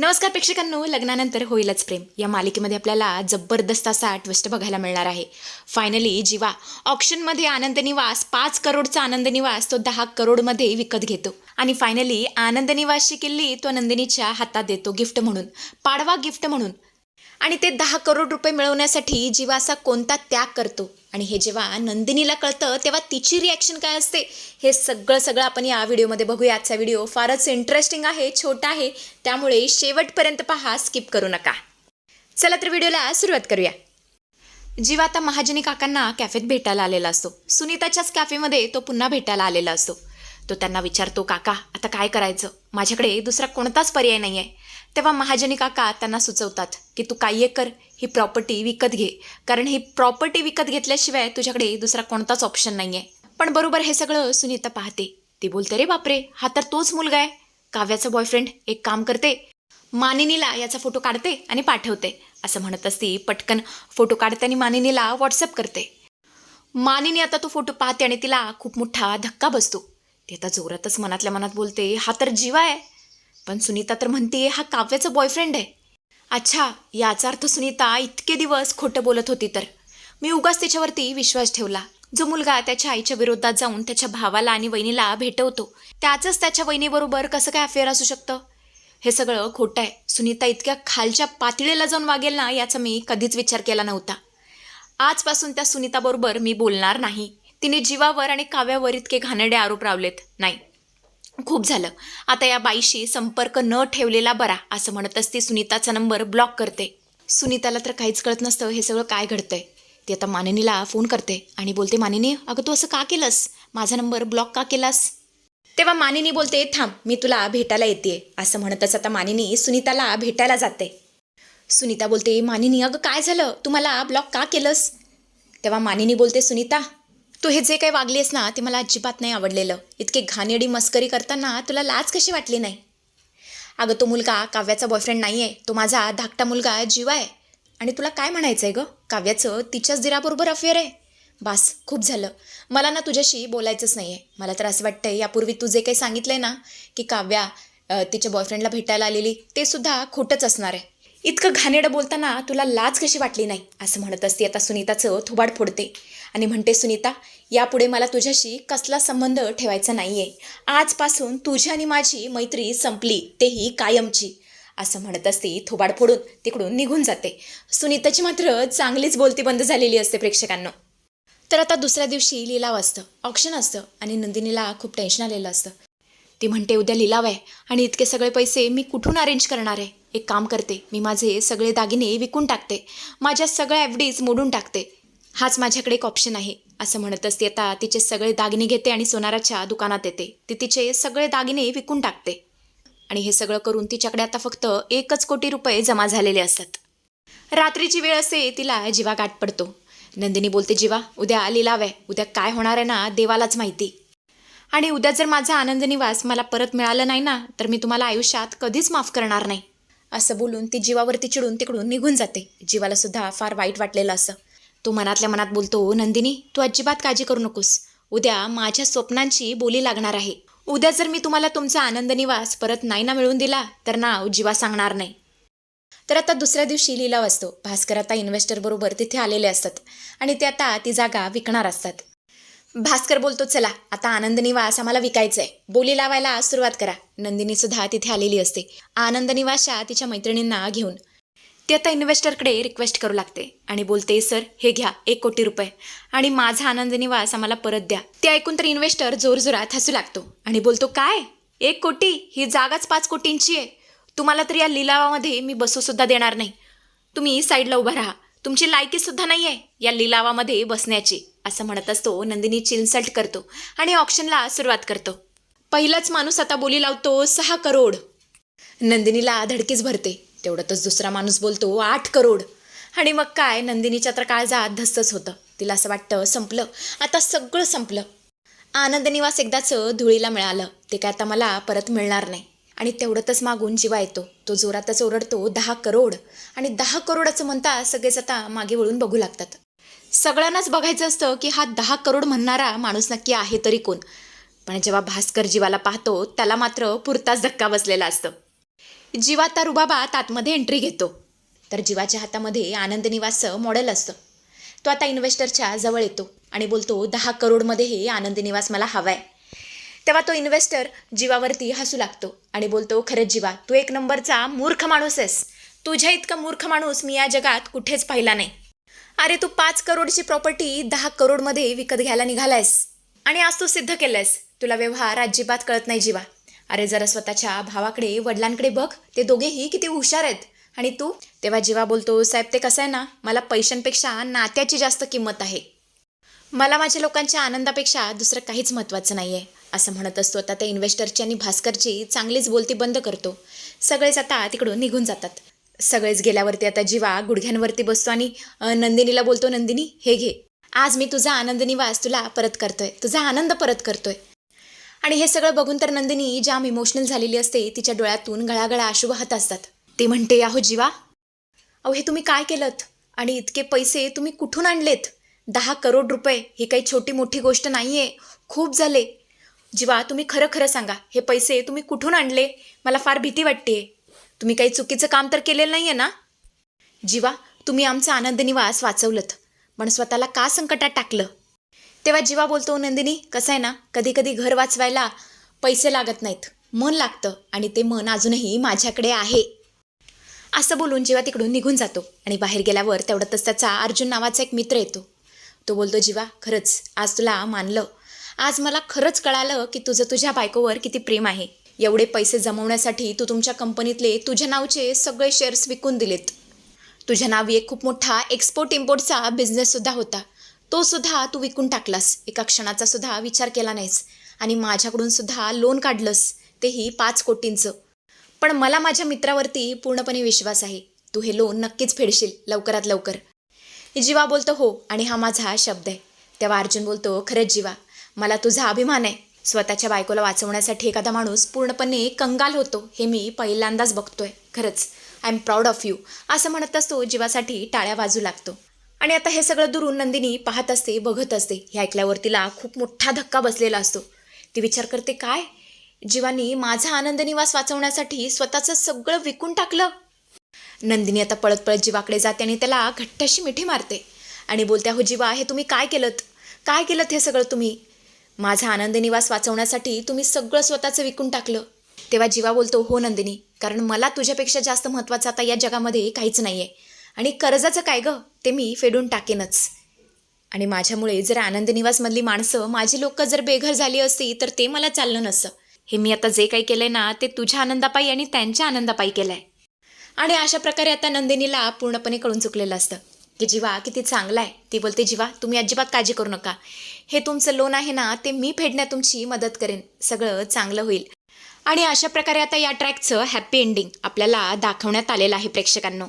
नमस्कार प्रेक्षकांनो लग्नानंतर होईलच प्रेम. या मालिकेमध्ये आपल्याला जबरदस्त असा ट्विस्ट बघायला मिळणार आहे. फायनली जीवा ऑप्शनमध्ये आनंद निवास पाच करोडचा आनंद निवास तो दहा करोडमध्ये विकत घेतो. आणि फायनली आनंद निवासची किल्ली तो नंदिनीच्या हातात देतो गिफ्ट म्हणून. पाडवा गिफ्ट म्हणून. आणि ते दहा करोड रुपये मिळवण्यासाठी जीवा असा कोणता त्याग करतो? आणि हे जेव्हा नंदिनीला कळतं तेव्हा तिची रिॲक्शन काय असते? हे सगळं सगळं आपण या व्हिडिओमध्ये बघूया. आजचा व्हिडिओ फारच इंटरेस्टिंग आहे छोटा आहे. त्यामुळे शेवटपर्यंत पहा स्किप करू नका. चला तर व्हिडिओला सुरुवात करूया. जीवा आता महाजनी काकांना कॅफेत भेटायला आलेला असतो. सुनीताच्याच कॅफेमध्ये तो पुन्हा भेटायला आलेला असतो. तो त्यांना विचारतो काका आता काय करायचं? माझ्याकडे दुसरा कोणताच पर्याय नाही आहे तेव्हा महाजनी काका त्यांना सुचवतात की तू काय कर ही प्रॉपर्टी विकत घे. कारण ही प्रॉपर्टी विकत घेतल्याशिवाय तुझ्याकडे दुसरा कोणताच ऑप्शन नाही आहे पण बरोबर हे सगळं सुनीता पाहते. ती बोलते रे बापरे हा तर तोच मुलगा आहे. काव्याचा बॉयफ्रेंड एक काम करते. मानिनीला याचा फोटो काढते आणि पाठवते. असं म्हणत असती पटकन फोटो काढते आणि मानिनीला व्हॉट्सअप करते. मानिनी आता तो फोटो पाहते आणि तिला खूप मोठा धक्का बसतो. ती आता जोरातच मनातल्या मनात बोलते हा तर जीवा आहे. पण सुनीता तर म्हणते हा काव्याचा बॉयफ्रेंड आहे. अच्छा याचा अर्थ सुनीता इतके दिवस खोटं बोलत होती तर. मी उगाच त्याच्यावरती विश्वास ठेवला. जो मुलगा त्याच्या आईच्या विरोधात जाऊन त्याच्या भावाला आणि वहिनीला भेटवतो त्याचंच त्याच्या वहिनीबरोबर कसं काय अफेअर असू शकतं? हे सगळं खोटं आहे. सुनीता इतक्या खालच्या पातळीला जाऊन वागेल ना याचा मी कधीच विचार केला नव्हता. आजपासून त्या सुनीताबरोबर मी बोलणार नाही. तिने जीवावर आणि काव्यावर इतके घाणेरडे आरोप लावलेत नाही. खूप झालं. आता या बाईशी संपर्क न ठेवलेला बरा असं म्हणतच ती सुनीताचा नंबर ब्लॉक करते. सुनीताला तर काहीच कळत नसतं हे सगळं काय घडतंय. ती आता मानिनीला फोन करते आणि बोलते मानिनी अगं तू असं का केलंस? माझा नंबर ब्लॉक का केलास? तेव्हा मानिनी बोलते थांब मी तुला भेटायला येते असं म्हणतच आता मानिनी सुनीताला भेटायला जाते. सुनीता बोलते मानिनी अगं काय झालं? तू मला ब्लॉक का केलंस? तेव्हा मानिनी बोलते सुनीता तू हे जे काही वागलीस ना ते मला अजिबात नाही आवडलेलं. इतके घाणेडी मस्करी करताना तुला लाज कशी वाटली नाही? अगं तो मुलगा काव्याचा बॉयफ्रेंड नाही आहे तो माझा धाकटा मुलगा जीवा आहे आणि तुला काय म्हणायचं आहे गं? काव्याचं तिच्याच दिराबरोबर अफेअर आहे. बास खूप झालं. मला ना तुझ्याशी बोलायचंच नाही आहे मला तर असं वाटतं यापूर्वी तू जे काही सांगितलं आहे ना की काव्या तिच्या बॉयफ्रेंडला भेटायला आलेली ते सुद्धा खोटंच असणार आहे. इतकं घाणेडं बोलताना तुला लाज कशी वाटली नाही? असं म्हणत असते आता सुनीताचं थोबाड फोडते. आणि म्हणते सुनीता यापुढे मला तुझ्याशी कसला संबंध ठेवायचा नाही आहे आजपासून तुझी आणि माझी मैत्री संपली तेही कायमची. असं म्हणत असते थोबाड फोडून तिकडून निघून जाते. सुनीताची मात्र चांगलीच बोलती बंद झालेली असते प्रेक्षकांना. तर आता दुसऱ्या दिवशी लिलाव असतं. ऑप्शन असतं आणि नंदिनीला खूप टेन्शन आलेलं असतं. ती म्हणते उद्या लिलाव आहे आणि इतके सगळे पैसे मी कुठून अरेंज करणार आहे? एक काम करते मी माझे सगळे दागिने विकून टाकते. माझ्या सगळ्या एफ डीज मोडून टाकते. हाच माझ्याकडे एक ऑप्शन आहे असं म्हणत असते. आता तिचे सगळे दागिने घेते आणि सोनाराच्या दुकानात येते. ती तिचे सगळे दागिने विकून टाकते. आणि हे सगळं करून तिच्याकडे आता फक्त एकच कोटी रुपये जमा झालेले असतात. रात्रीची वेळ असे तिला जीवा गाठ पडतो. नंदिनी बोलते जीवा उद्या लिलाव आहे उद्या काय होणार आहे ना देवालाच माहिती. आणि उद्या जर माझा आनंद निवास मला परत मिळाला नाही ना तर मी तुम्हाला आयुष्यात कधीच माफ करणार नाही. असं बोलून ती जीवावरती चिडून तिकडून निघून जाते. जीवाला सुद्धा फार वाईट वाटलेलं असं. तो मनातल्या मनात बोलतो नंदिनी तू अजिबात काळजी करू नकोस. उद्या माझ्या स्वप्नांची बोली लागणार आहे. उद्या जर मी तुम्हाला तुमचा आनंद निवास परत नाही ना मिळवून दिला तर नाव जीवा सांगणार नाही. तर आता दुसऱ्या दिवशी लिलाव असतो. भास्कर आता इन्व्हेस्टरबरोबर तिथे आलेले असतात. आणि ते आता ती जागा विकणार असतात. भास्कर बोलतो चला आता आनंद निवास आम्हाला विकायचं आहे बोली लावायला सुरुवात करा. नंदिनी सुद्धा तिथे आलेली असते. आनंद निवासच्या तिच्या मैत्रिणींना घेऊन. ती आता इन्व्हेस्टरकडे रिक्वेस्ट करू लागते आणि बोलते सर हे घ्या एक कोटी रुपये आणि माझा आनंद निवास आम्हाला परत द्या. ते ऐकून तर इन्व्हेस्टर जोरजोरात हसू लागतो आणि बोलतो काय? एक कोटी? ही जागाच पाच कोटींची आहे. तुम्हाला तर या लिलावामध्ये मी बसूसुद्धा देणार नाही. तुम्ही साईडला उभा राहा. तुमची लायकीसुद्धा नाही आहे या लिलावामध्ये बसण्याची असं म्हणत असतो नंदिनी चिन्सल्ट करतो आणि ऑप्शनला सुरुवात करतो. पहिलाच माणूस आता बोली लावतो सहा करोड. नंदिनीला धडकीच भरते. तेवढ्यातच दुसरा माणूस बोलतो आठ करोड. आणि मग काय नंदिनीच्या तर काळजात धस्तच होतं. तिला असं वाटतं संपलं. आता सगळं संपलं. आनंदनिवास एकदाच धुळीला मिळालं. ते काय आता मला परत मिळणार नाही. आणि तेवढतच मागून जीवा येतो. तो जोरातच ओरडतो दहा करोड. आणि दहा करोडाचं म्हणता सगळेच आता मागे वळून बघू लागतात. सगळ्यांनाच बघायचं असतं की हा दहा करोड म्हणणारा माणूस नक्की आहे तरी कोण? पण जेव्हा भास्कर जीवाला पाहतो त्याला मात्र पुरताच धक्का बसलेला असतं. जीवा त्या रुबाबात आतमध्ये एंट्री घेतो. तर जीवाच्या हातामध्ये आनंद निवासचं मॉडेल असतं. तो आता इन्व्हेस्टरच्या जवळ येतो आणि बोलतो दहा करोडमध्ये हे आनंद निवास मला हवा आहे तेव्हा तो इन्व्हेस्टर जीवावरती हसू लागतो आणि बोलतो खरंच जीवा तू एक नंबरचा मूर्ख माणूस आहेस. तुझ्या इतका मूर्ख माणूस मी या जगात कुठेच पाहिला नाही. अरे तू पाच करोडची प्रॉपर्टी दहा करोडमध्ये विकत घ्यायला निघालायस आणि आज तू सिद्ध केलंयस. तुला व्यवहार अजिबात कळत नाही जीवा. अरे जरा स्वतःच्या भावाकडे वडिलांकडे बघ. ते दोघेही किती हुशार आहेत. आणि तू? तेव्हा जीवा बोलतो साहेब ते कसं आहे ना मला पैशांपेक्षा नात्याची जास्त किंमत आहे. मला माझ्या लोकांच्या आनंदापेक्षा दुसरं काहीच महत्त्वाचं नाही आहे असं म्हणत असतो. आता त्या इन्व्हेस्टरची आणि भास्करची चांगलीच बोलती बंद करतो. सगळेच आता तिकडून निघून जातात. सगळेच गेल्यावरती आता जीवा गुडघ्यांवरती बसतो आणि नंदिनीला बोलतो नंदिनी हे घे. आज मी तुझा आनंद निवास तुला परत करतोय. तुझा आनंद परत करतोय. आणि हे सगळं बघून तर नंदिनी जाम इमोशनल झालेली असते. तिच्या डोळ्यातून गळागळा आशू वाहत असतात. ते म्हणते अहो जीवा. अहो हे तुम्ही काय केलं आणि इतके पैसे तुम्ही कुठून आणलेत? दहा करोड रुपये ही काही छोटी मोठी गोष्ट नाही आहे खूप झाले. जीवा तुम्ही खरं खरं सांगा. हे पैसे तुम्ही कुठून आणले? मला फार भीती वाटते तुम्ही काही चुकीचं काम तर केलेलं नाही आहे ना? जीवा तुम्ही आमचा आनंद निवास वाचवलत पण स्वतःला का संकटात टाकलं? तेव्हा जीवा बोलतो नंदिनी कसं आहे ना? कधी कधी घर वाचवायला पैसे लागत नाहीत. मन लागतं आणि ते मन अजूनही माझ्याकडे आहे. असं बोलून जीवा तिकडून निघून जातो आणि बाहेर गेल्यावर तेवढ्यातच त्याचा अर्जुन नावाचा एक मित्र येतो. तो बोलतो जीवा खरंच आज तुला मानलं. आज मला खरंच कळालं की तुझं तुझ्या बायकोवर किती प्रेम आहे. एवढे पैसे जमवण्यासाठी तू तुमच्या कंपनीतले तुझ्या नावचे सगळे शेअर्स विकून दिलेत. तुझ्या नावी एक खूप मोठा एक्सपोर्ट इम्पोर्टचा बिझनेससुद्धा होता. तो सुद्धा तू विकून टाकलास. एका क्षणाचा सुद्धा विचार केला नाहीस. आणि माझ्याकडून सुद्धा लोन काढलंस. तेही पाच कोटींचं. पण मला माझ्या मित्रावरती पूर्णपणे विश्वास आहे. तू हे लोन नक्कीच फेडशील लवकरात लवकर. जीवा बोलतो हो आणि हा माझा शब्द आहे. तेव्हा अर्जुन बोलतो खरंच जीवा मला तुझा अभिमान आहे. स्वतःच्या बायकोला वाचवण्यासाठी एखादा माणूस पूर्णपणे कंगाल होतो हे मी पहिल्यांदाच बघतोय. खरंच I am proud of you असं म्हणत असतो जीवासाठी टाळ्या वाजू लागतो. आणि आता हे सगळं दुरून नंदिनी पाहत असते बघत असते. हे ऐकल्यावर तिला खूप मोठा धक्का बसलेला असतो. ती विचार करते काय? जीवानी माझा आनंद निवास वाचवण्यासाठी स्वतःचं सगळं विकून टाकलं? नंदिनी आता पळत पळत जीवाकडे जाते आणि त्याला घट्टशी मिठी मारते. आणि बोलते हो जीवा हे तुम्ही काय केलं काय केलं हे सगळं तुम्ही? माझा आनंदनिवास वाचवण्यासाठी तुम्ही सगळं स्वतःचं विकून टाकलं. तेव्हा जीवा बोलतो हो नंदिनी कारण मला तुझ्यापेक्षा जास्त महत्त्वाचं आता या जगामध्ये काहीच नाही आहे आणि कर्जाचं काय गं? ते मी फेडून टाकेनच. आणि माझ्यामुळे जर आनंदनिवासमधली माणसं माझी लोकं जर बेघर झाली असती तर ते मला चाललं नसतं. हे मी आता जे काही केलंय ना ते तुझ्या आनंदापायी आणि त्यांच्या आनंदापायी केलंय. आणि अशा प्रकारे आता नंदिनीला पूर्णपणे कळून चुकलेलं असतं. की जीवा किती चांगला आहे. ती बोलते जीवा तुम्ही अजिबात काळजी करू नका. हे तुमचं लोन आहे ना ते मी फेडण्यात तुमची मदत करेन. सगळं चांगलं होईल. आणि अशा प्रकारे आता या ट्रॅकचं हॅप्पी एंडिंग आपल्याला दाखवण्यात आलेलं आहे प्रेक्षकांनो.